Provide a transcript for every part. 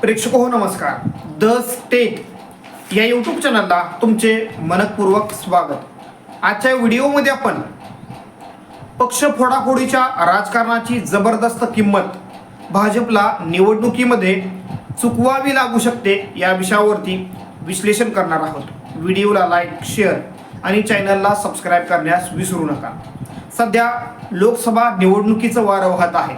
प्रेक्षक हो नमस्कार. द स्टेट या यूट्यूब चॅनलला तुमचे मनपूर्वक स्वागत. आजच्या व्हिडिओमध्ये आपण पक्ष फोडाफोडीच्या राजकारणाची जबरदस्त किंमत भाजपला निवडणुकीमध्ये चुकवावी लागू शकते या विषयावरती विश्लेषण करणार आहोत. व्हिडिओला लाईक शेअर आणि चॅनलला सबस्क्राईब करण्यास विसरू नका. सध्या लोकसभा निवडणुकीचं वारं वाहत आहे.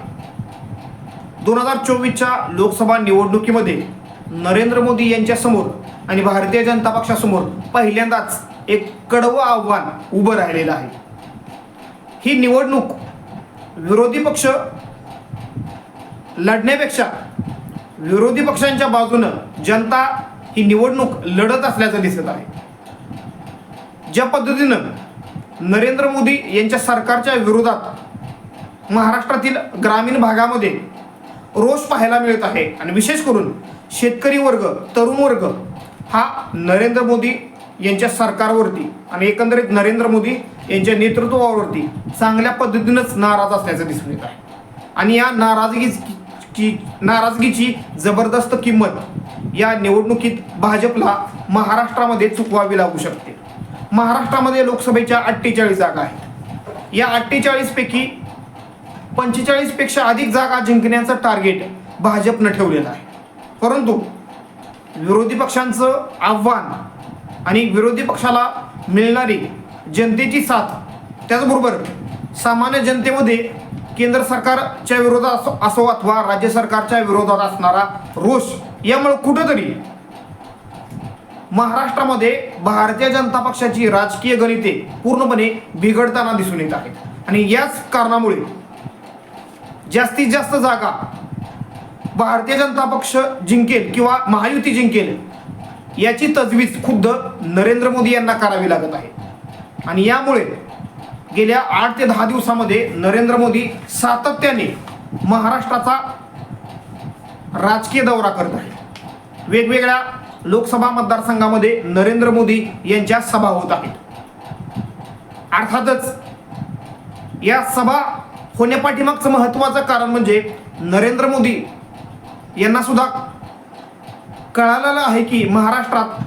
दोन हजार चोवीसच्या लोकसभा निवडणुकीमध्ये नरेंद्र मोदी यांच्यासमोर आणि भारतीय जनता पक्षासमोर पहिल्यांदाच एक कडवं आव्हान उभं राहिलेलं आहे. ही निवडणूक विरोधी पक्ष लढण्यापेक्षा विरोधी पक्षांच्या बाजूनं जनता ही निवडणूक लढत असल्याचं दिसत आहे. ज्या पद्धतीनं नरेंद्र मोदी यांच्या सरकारच्या विरोधात महाराष्ट्रातील ग्रामीण भागामध्ये रोष पाहायला मिळत आहे. आणि विशेष करून शेतकरी वर्ग तरुण वर्ग हा नरेंद्र मोदी यांच्या सरकारवरती आणि एकंदरीत नरेंद्र मोदी यांच्या नेतृत्वावरती चांगल्या पद्धतीनंच नाराज असल्याचं दिसून येत आहे. आणि या नाराजगी नाराजगीची जबरदस्त किंमत या निवडणुकीत भाजपला महाराष्ट्रामध्ये चुकवावी लागू शकते. महाराष्ट्रामध्ये लोकसभेच्या अठ्ठेचाळीस जागा आहेत. या अठ्ठेचाळीसपैकी पंचेचाळीसपेक्षा अधिक जागा जिंकण्याचं टार्गेट भाजपनं ठेवलेलं आहे. परंतु विरोधी पक्षांचं आव्हान आणि विरोधी पक्षाला मिळणारी जनतेची साथ त्याचबरोबर सामान्य जनतेमध्ये केंद्र सरकारच्या विरोधात असो असो अथवा राज्य सरकारच्या विरोधात असणारा रोष यामुळे कुठंतरी महाराष्ट्रामध्ये भारतीय जनता पक्षाची राजकीय गणिते पूर्णपणे बिघडताना दिसून येत आहेत. आणि याच कारणामुळे जास्तीत जास्त जागा भारतीय जनता पक्ष जिंकेल किंवा महायुती जिंकेल याची तजवीज खुद्द नरेंद्र मोदी यांना करावी लागत आहे. आणि यामुळे गेल्या आठ ते दहा दिवसामध्ये नरेंद्र मोदी सातत्याने महाराष्ट्राचा राजकीय दौरा करत आहे वेगवेगळ्या लोकसभा मतदारसंघामध्ये नरेंद्र मोदी यांच्या सभा होत आहेत. अर्थातच या सभा होण्यापाठीमागचं महत्त्वाचं कारण म्हणजे नरेंद्र मोदी यांना सुद्धा कळालेलं आहे की महाराष्ट्रात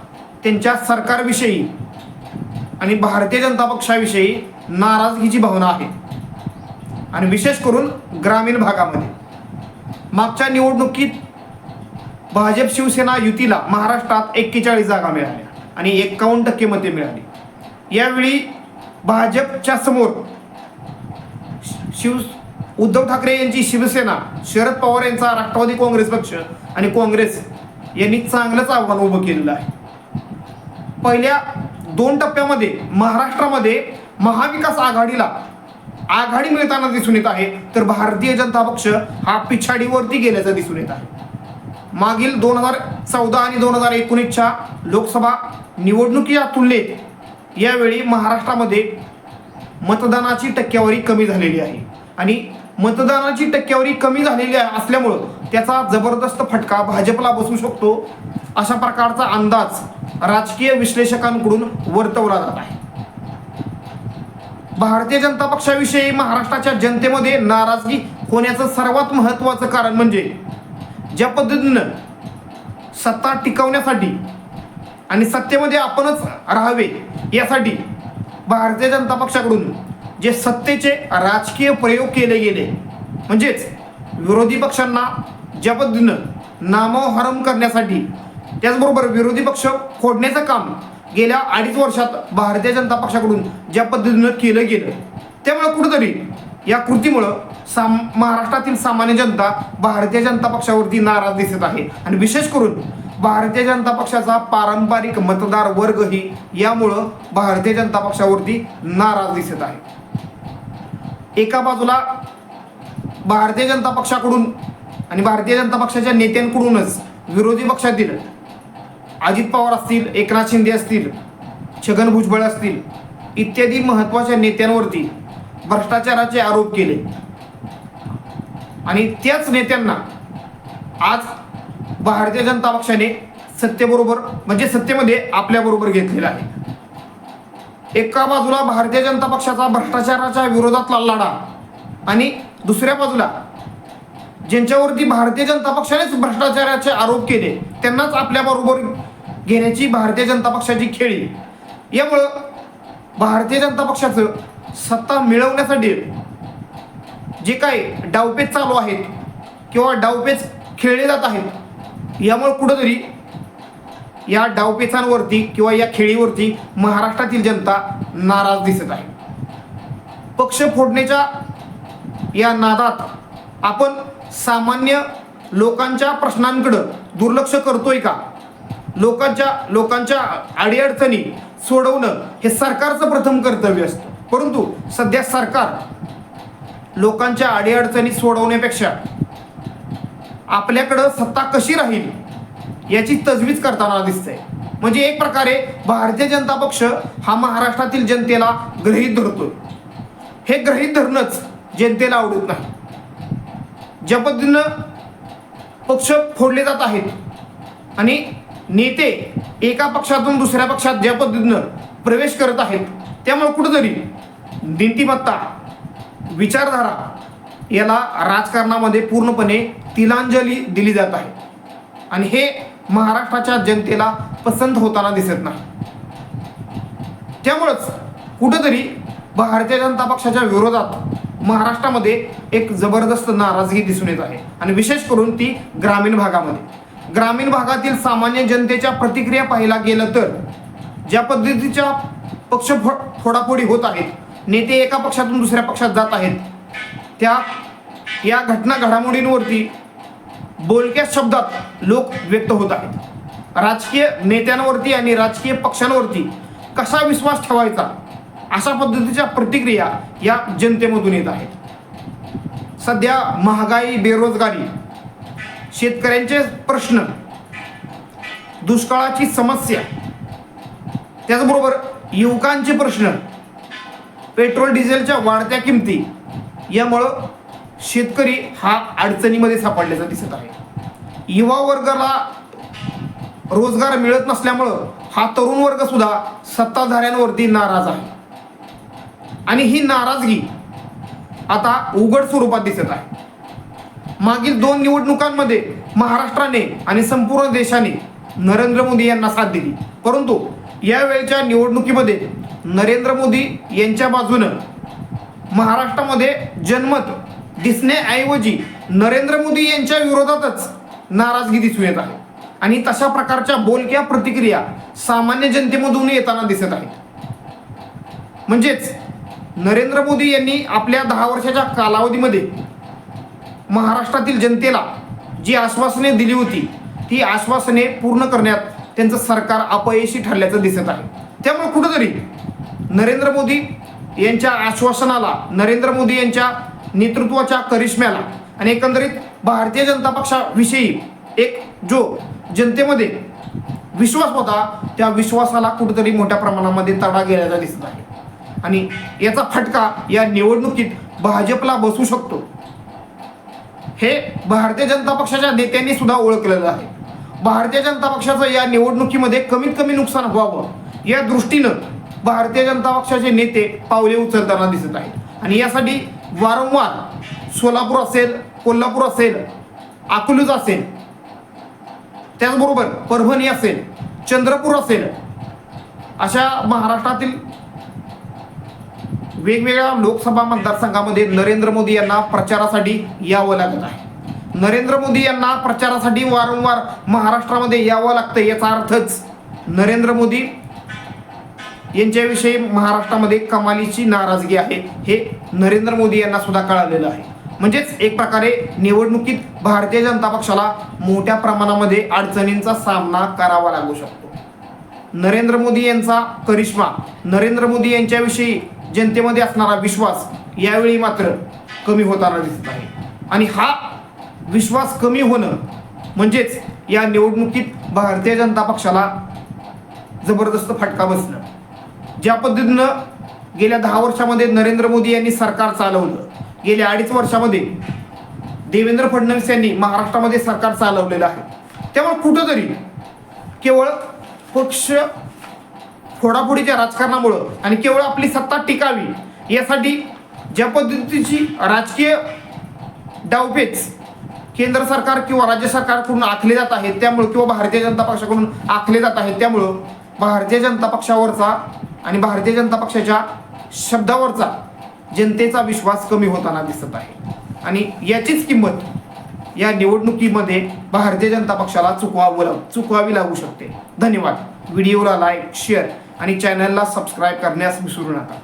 त्यांच्या सरकारविषयी आणि भारतीय जनता पक्षाविषयी नाराजगीची भावना आहे. आणि विशेष करून ग्रामीण भागामध्ये. मागच्या निवडणुकीत भाजप शिवसेना युतीला महाराष्ट्रात एक्केचाळीस जागा मिळाल्या आणि एक्कावन्न टक्के मते मिळाली. यावेळी भाजपच्या समोर शिव उद्धव ठाकरे यांची शिवसेना शरद पवार यांचा राष्ट्रवादी काँग्रेस पक्ष आणि काँग्रेस यांनी चांगलंच आव्हान उभं केलेलं आहे. पहिल्या दोन टप्प्यामध्ये महाराष्ट्रामध्ये महाविकास आघाडीला आघाडी मिळताना दिसून येत आहे तर भारतीय जनता पक्ष हा पिछाडीवरती गेल्याचं दिसून येत आहे. मागील दोन हजार चौदा आणि दोन हजार एकोणीसच्या लोकसभा निवडणुकीच्या तुलनेत यावेळी महाराष्ट्रामध्ये मतदानाची टक्केवारी कमी झालेली आहे. आणि मतदानाची टक्केवारी कमी झालेली आहे असल्यामुळं त्याचा जबरदस्त फटका भाजपला बसू शकतो अशा प्रकारचा अंदाज राजकीय विश्लेषकांकडून वर्तवला जात आहे. भारतीय जनता पक्षाविषयी महाराष्ट्राच्या जनतेमध्ये नाराजगी होण्याचं सर्वात महत्त्वाचं कारण म्हणजे ज्या पद्धतीनं सत्ता टिकवण्यासाठी आणि सत्तेमध्ये आपणच राहावे यासाठी भारतीय जनता पक्षाकडून जे सत्तेचे राजकीय प्रयोग केले गेले म्हणजेच विरोधी पक्षांना ज्या पद्धतीनं नामोहरम करण्यासाठी त्याचबरोबर विरोधी पक्ष फोडण्याचं काम गेल्या अडीच वर्षात भारतीय जनता पक्षाकडून ज्या पद्धतीनं केलं गेलं त्यामुळे कुठंतरी या कृतीमुळं साम महाराष्ट्रातील सामान्य जनता भारतीय जनता पक्षावरती नाराज दिसत आहे. आणि विशेष करून भारतीय जनता पक्षाचा पारंपरिक मतदार वर्गही यामुळं भारतीय जनता पक्षावरती नाराज दिसत आहे. एका बाजूला भारतीय जनता पक्षाकडून आणि भारतीय जनता पक्षाच्या नेत्यांकडूनच विरोधी पक्षातील अजित पवार असतील एकनाथ शिंदे असतील छगन भुजबळ असतील इत्यादी महत्त्वाच्या नेत्यांवरती भ्रष्टाचाराचे आरोप केले. आणि त्याच नेत्यांना आज भारतीय जनता पक्षाने सत्तेबरोबर म्हणजे सत्तेमध्ये आपल्याबरोबर घेतलेला आहे. एका बाजूला भारतीय जनता पक्षाचा भ्रष्टाचाराच्या विरोधातला लढा आणि दुसऱ्या बाजूला ज्यांच्यावरती भारतीय जनता पक्षानेच भ्रष्टाचाराचे आरोप केले त्यांनाच आपल्याबरोबर घेण्याची भारतीय जनता पक्षाची खेळी यामुळं भारतीय जनता पक्षाचं सत्ता मिळवण्यासाठी जे काही डावपेच चालू आहेत किंवा डावपेच खेळले जात आहेत यामुळे कुठंतरी या डावपेचांवरती किंवा या खेळीवरती महाराष्ट्रातील जनता नाराज दिसत आहे. पक्ष फोडण्याच्या या नादात आपण सामान्य लोकांच्या प्रश्नांकडं दुर्लक्ष करतोय का? लोकांच्या लोकांच्या अडीअडचणी सोडवणं हे सरकारचं प्रथम कर्तव्य असतं. परंतु सध्या सरकार लोकांच्या अडीअडचणी सोडवण्यापेक्षा आपल्याकडं सत्ता कशी राहील याची तजवीज करताना दिसते म्हणजे एक प्रकारे भारतीय जनता पक्ष हा महाराष्ट्रातील जनतेला ग्रहीत धरतो हे ग्रहीत धरणंच जनतेला आवडत नाही. ज्या पद्धतीनं पक्ष फोडले जात आहेत. आणि नेते एका पक्षातून दुसऱ्या पक्षात ज्या पद्धतीनं प्रवेश करत आहेत त्यामुळे कुठंतरी नीतिमत्ता विचारधारा याला राजकारणामध्ये पूर्णपणे तिलांजली दिली जात आहे. आणि हे महाराष्ट्राच्या जनतेला पसंत होताना दिसत नाही. त्यामुळंच कुठंतरी भारतीय जनता पक्षाच्या विरोधात महाराष्ट्रामध्ये एक जबरदस्त नाराजगी दिसून येत आहे. आणि विशेष करून ती ग्रामीण भागामध्ये. ग्रामीण भागातील सामान्य जनतेच्या प्रतिक्रिया पाहायला गेलं तर ज्या पद्धतीच्या पक्ष फो- फोडाफोडी होत आहेत नेते एका पक्षातून दुसऱ्या पक्षात जात आहेत त्या या घटना घडामोडींवरती बोलक्या शब्दात लोक व्यक्त होत आहेत. राजकीय नेत्यांवरती आणि राजकीय पक्षांवरती कसा विश्वास ठेवायचा अशा पद्धतीच्या प्रतिक्रिया या जनतेमधून येत आहेत. सध्या महागाई बेरोजगारी शेतकऱ्यांचे प्रश्न दुष्काळाची समस्या त्याचबरोबर युवकांचे प्रश्न पेट्रोल डिझेलच्या वाढत्या किमती यामुळं शेतकरी हा अडचणीमध्ये सापडल्याचं दिसत आहे. युवा वर्गाला रोजगार मिळत नसल्यामुळं हा तरुण वर्ग सुद्धा सत्ताधाऱ्यांवरती नाराज आहे. आणि ही नाराजगी आता उघड स्वरूपात दिसत आहे. मागील दोन निवडणुकांमध्ये महाराष्ट्राने आणि संपूर्ण देशाने नरेंद्र मोदी यांना साथ दिली. परंतु यावेळच्या निवडणुकीमध्ये नरेंद्र मोदी यांच्या बाजूनं महाराष्ट्रामध्ये जनमत दिसण्याऐवजी नरेंद्र मोदी यांच्या विरोधातच नाराजगी दिसून येत आहे. आणि तशा प्रकारच्या बोलक्या प्रतिक्रिया सामान्य जनतेमधून येताना दिसत आहेत. म्हणजेच नरेंद्र मोदी यांनी आपल्या दहा वर्षाच्या कालावधीमध्ये महाराष्ट्रातील जनतेला जी आश्वासने दिली होती ती आश्वासने पूर्ण करण्यात त्यांचं सरकार अपयशी ठरल्याचं दिसत आहे. त्यामुळे कुठंतरी नरेंद्र मोदी यांच्या आश्वासनाला नरेंद्र मोदी यांच्या नेतृत्वाच्या करिश्म्याला आणि एकंदरीत भारतीय जनता पक्षाविषयी एक जो जनतेमध्ये विश्वास होता त्या विश्वासाला कुठेतरी मोठ्या प्रमाणामध्ये तडा गेल्याचा दिसत आहे. आणि याचा फटका या निवडणुकीत भाजपला बसू शकतो. हे भारतीय जनता पक्षाच्या नेत्यांनी सुद्धा ओळखलेलं आहे. भारतीय जनता पक्षाचं या निवडणुकीमध्ये कमीत कमी नुकसान व्हावं या दृष्टीनं भारतीय जनता पक्षाचे नेते पावले उचलताना दिसत आहेत. आणि यासाठी वारंवार सोलापूर असेल कोल्हापूर असेल अकलूज असेल त्याचबरोबर परभणी असेल चंद्रपूर असेल अशा महाराष्ट्रातील वेगवेगळ्या लोकसभा मतदारसंघामध्ये नरेंद्र मोदी यांना प्रचारासाठी यावं लागत आहे. नरेंद्र मोदी यांना प्रचारासाठी वारंवार महाराष्ट्रामध्ये यावं लागतं याचा अर्थच नरेंद्र मोदी यांच्याविषयी महाराष्ट्रामध्ये कमालीची नाराजगी आहे. हे नरेंद्र मोदी यांना सुद्धा कळालेलं आहे. म्हणजेच एक प्रकारे निवडणुकीत भारतीय जनता पक्षाला मोठ्या प्रमाणामध्ये अडचणींचा सामना करावा लागू शकतो. नरेंद्र मोदी यांचा करिश्मा नरेंद्र मोदी यांच्याविषयी जनतेमध्ये असणारा विश्वास यावेळी मात्र कमी होताना दिसत आहे. आणि हा विश्वास कमी होणं म्हणजेच या निवडणुकीत भारतीय जनता पक्षाला जबरदस्त फटका बसणं. ज्या पद्धतीनं गेल्या दहा वर्षामध्ये नरेंद्र मोदी यांनी सरकार चालवलं गेल्या अडीच वर्षामध्ये देवेंद्र फडणवीस यांनी महाराष्ट्रामध्ये सरकार चालवलेलं आहे. त्यामुळे कुठंतरी केवळ पक्ष फोडाफोडीच्या राजकारणामुळं आणि केवळ आपली सत्ता टिकावी यासाठी ज्या पद्धतीची राजकीय डावपेच केंद्र सरकार किंवा राज्य सरकारकडून आखले जात आहेत त्यामुळं किंवा भारतीय जनता पक्षाकडून आखले जात आहेत त्यामुळं भारतीय जनता पक्षावरचा आणि भारतीय जनता पक्षाच्या शब्दावरचा जनतेचा विश्वास कमी होताना दिसत आहे. आणि याचीच किंमत या निवडणुकीमध्ये भारतीय जनता पक्षाला चुकवावं चुकवावी लागू शकते. धन्यवाद. व्हिडिओला लाईक शेअर आणि चॅनलला सबस्क्राईब करण्यास विसरू नका.